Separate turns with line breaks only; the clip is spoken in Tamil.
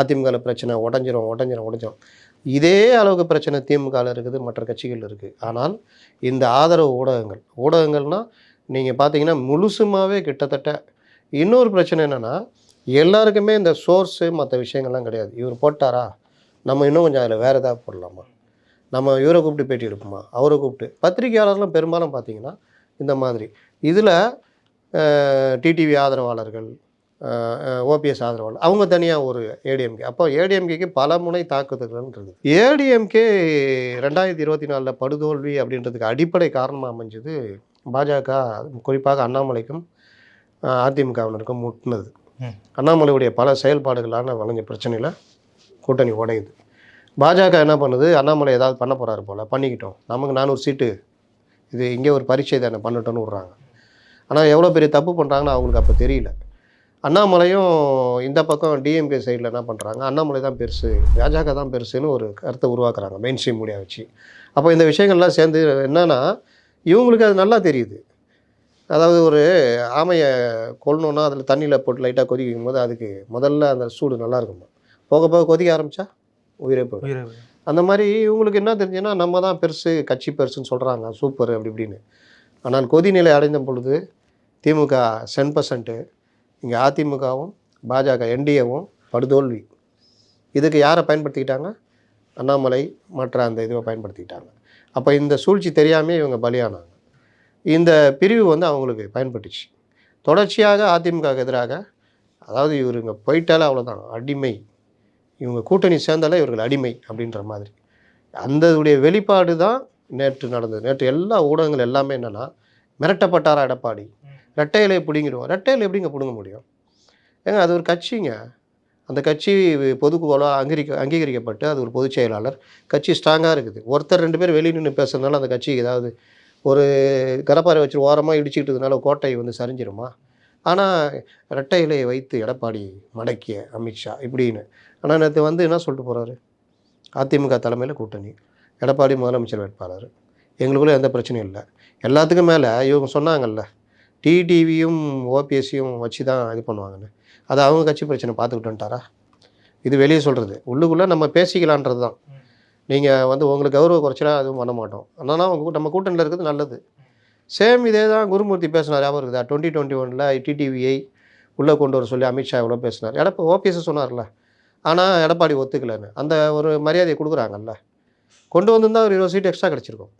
அதிமுகவில் பிரச்சனை உடஞ்சிரும் உடஞ்சிரும் உடஞ்சிரும். இதே அளவுக்கு பிரச்சனை திமுகவில் இருக்குது மற்ற கட்சிகள் இருக்குது ஆனால் இந்த ஆதரவு ஊடகங்கள் ஊடகங்கள்னால் நீங்கள் பார்த்தீங்கன்னா முழுசுமாவே கிட்டத்தட்ட இன்னொரு பிரச்சனை என்னென்னா எல்லாருக்குமே இந்த சோர்ஸு மற்ற விஷயங்கள்லாம் கிடையாது. இவர் போட்டாரா? நம்ம இன்னும் கொஞ்சம் அதில் வேறு ஏதாவது போடலாமா? நம்ம இவரை கூப்பிட்டு பேட்டி எடுப்போமா? அவரை கூப்பிட்டு. பத்திரிகையாளர்லாம் பெரும்பாலும் பார்த்தீங்கன்னா இந்த மாதிரி. இதில் டிடிவி ஆதரவாளர்கள் ஓபிஎஸ் ஆதரவாளர். அவங்க தனியாக ஒரு ஏடிஎம்கே அப்போ ஏடிஎம்கேக்கு பல முனை தாக்குதல்கள்ன்றது ஏடிஎம்கே ரெண்டாயிரத்தி இருபத்தி நாலில் படுதோல்வி அப்படின்றதுக்கு அடிப்படை காரணமாக அமைஞ்சது பாஜக குறிப்பாக அண்ணாமலைக்கும் அதிமுகவினருக்கும் முட்டினது. அண்ணாமலையுடைய பல செயல்பாடுகளான வளைஞ்ச பிரச்சனையில் கூட்டணி உடையுது. பாஜக என்ன பண்ணுது? அண்ணாமலை ஏதாவது பண்ண போகிறாரு போல். பண்ணிக்கிட்டோம். நமக்கு நானூறு சீட்டு. இது இங்கே ஒரு பரீட்சை தானே பண்ணட்டோன்னு விட்றாங்க. ஆனால் எவ்வளோ பெரிய தப்பு பண்ணுறாங்கன்னு அவங்களுக்கு அப்போ தெரியல. அண்ணாமலையும் இந்த பக்கம் டிஎம்கே சைடில் என்ன பண்ணுறாங்க அண்ணாமலை தான் பெருசு. பாஜக தான் பெருசுன்னு ஒரு கருத்தை உருவாக்குறாங்க மெயின் ஸ்ட்ரீம் மீடியா வச்சு. அப்போ இந்த விஷயங்கள்லாம் சேர்ந்து என்னன்னா இவங்களுக்கு அது நல்லா தெரியுது. அதாவது ஒரு ஆமையை கொல்லணுன்னா அதில் தண்ணியில் போட்டு லைட்டாக கொதிக்கும் போது அதுக்கு முதல்ல அந்த சூடு நல்லா இருக்குமா? போக போக கொதிக்க ஆரம்பித்தா உயிரே போயிடும்.
உயிரை
அந்த மாதிரி இவங்களுக்கு என்ன தெரிஞ்சுன்னா நம்ம தான் பெருசு கட்சி பெருசுன்னு சொல்கிறாங்க சூப்பர் அப்படி இப்படின்னு. ஆனால் கொதிநிலை அடைந்த பொழுது திமுக சென் பர்சன்ட்டு இங்கே அதிமுகவும் பாஜக என்டிஏவும் படுதோல்வி. இதுக்கு யாரை பயன்படுத்திக்கிட்டாங்க? அண்ணாமலை மற்ற அந்த இதுவை பயன்படுத்திக்கிட்டாங்க. அப்போ இந்த சூழ்ச்சி தெரியாமே இவங்க பலியானாங்க. இந்த பிரிவு வந்து அவங்களுக்கு பயன்பட்டுச்சு. தொடர்ச்சியாக அதிமுகவுக்கு எதிராக அதாவது இவருங்க போயிட்டாலே அவ்வளோதான் அடிமை. இவங்க கூட்டணி சேர்ந்தாலே இவர்கள் அடிமை அப்படின்ற மாதிரி. அந்த வெளிப்பாடு தான் நேற்று நடந்தது. நேற்று எல்லா ஊடகங்கள் எல்லாமே என்னென்னா மிரட்டப்பட்டாரா எடப்பாடி? ரெட்டை இலையை பிடுங்கிடுவோம். ரெட்டை இலை எப்படிங்க பிடுங்க முடியும்? ஏங்க அது ஒரு கட்சிங்க. அந்த கட்சி பொதுக்குழுவாக அங்கீகரிக்க அங்கீகரிக்கப்பட்டு அது ஒரு பொதுச் செயலாளர். கட்சி ஸ்ட்ராங்காக இருக்குது. ஒருத்தர் ரெண்டு பேர் வெளியே நின்று பேசுறதுனால அந்த கட்சிக்கு ஏதாவது ஒரு கரப்பாறை வச்சு ஓரமாக இடிச்சுக்கிட்டதுனால கோட்டை வந்து சரிஞ்சிருமா? ஆனால் ரெட்டை இலையை வைத்து எடப்பாடி மடக்கிய அமித்ஷா இப்படின்னு. ஆனால் நேற்று வந்து என்ன சொல்லிட்டு போகிறாரு அதிமுக தலைமையில் கூட்டணி. எடப்பாடி முதலமைச்சர் வேட்பாளர். எங்களுக்குள்ளே எந்த பிரச்சனையும் இல்லை. எல்லாத்துக்கும் மேலே இவங்க சொன்னாங்கல்ல டிடிவியும் ஓபிஎஸ்சியும் வச்சு தான் இது பண்ணுவாங்கன்னு. அது அவங்க கட்சி பிரச்சனை பார்த்துக்கிட்டு வந்துட்டாரா இது வெளியே சொல்கிறது உள்ளுக்குள்ளே நம்ம பேசிக்கலான்றது தான் நீங்கள் வந்து உங்களுக்கு கௌரவ குறைச்சலா அதுவும் பண்ண மாட்டோம். ஆனால் அவங்க நம்ம கூட்டணியில் இருக்கிறது நல்லது. சேம் இதே தான் குருமூர்த்தி பேசினார் ஞாபகம் இருக்குதா? டுவெண்ட்டி டுவெண்ட்டி ஒனில் டிடிவியை உள்ளே கொண்டு வர சொல்லி அமித்ஷா எவ்வளோ பேசினார். எடப்பா ஓபிஎஸ் சொன்னார்ல. ஆனால் எடப்பாடி ஒத்துக்கலைன்னு. அந்த ஒரு மரியாதையை கொடுக்குறாங்கல்ல. கொண்டு வந்திருந்தால் ஒரு இருபது சீட் எக்ஸ்ட்ரா கிடச்சிருக்கும்.